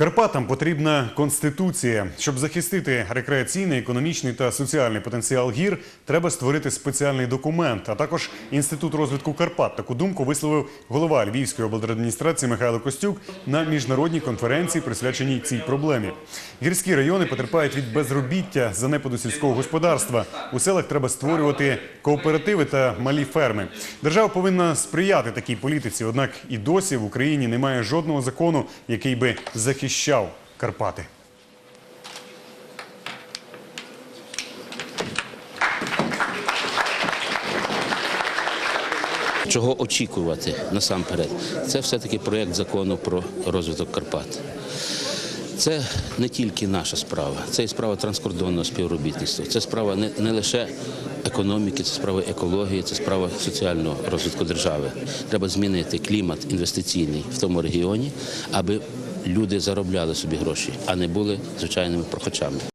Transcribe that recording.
Карпатам потрібна конституція. Щоб захистити рекреаційний, економічний та соціальний потенціал гір, треба створити спеціальний документ, а також інститут розвитку Карпат. Таку думку висловив голова Львівської облдержадміністрації Михайло Костюк на міжнародній конференції, присвяченій цій проблемі. Гірські райони потерпають від безробіття, занепаду сільського господарства. У селах треба створювати кооперативи та малі ферми. Держава повинна сприяти такій політиці. Однак і досі в Україні немає жодного закону, який би захищав Карпати. Чого очікувати насамперед? Це все-таки проєкт закону про розвиток Карпат. Це не тільки наша справа, це і справа транскордонного співробітництва. Це справа не, не лише економіки, це справа екології, це справа соціального розвитку держави. Треба змінити клімат інвестиційний в тому регіоні, аби люди заробляли собі гроші, а не були звичайними прохачами.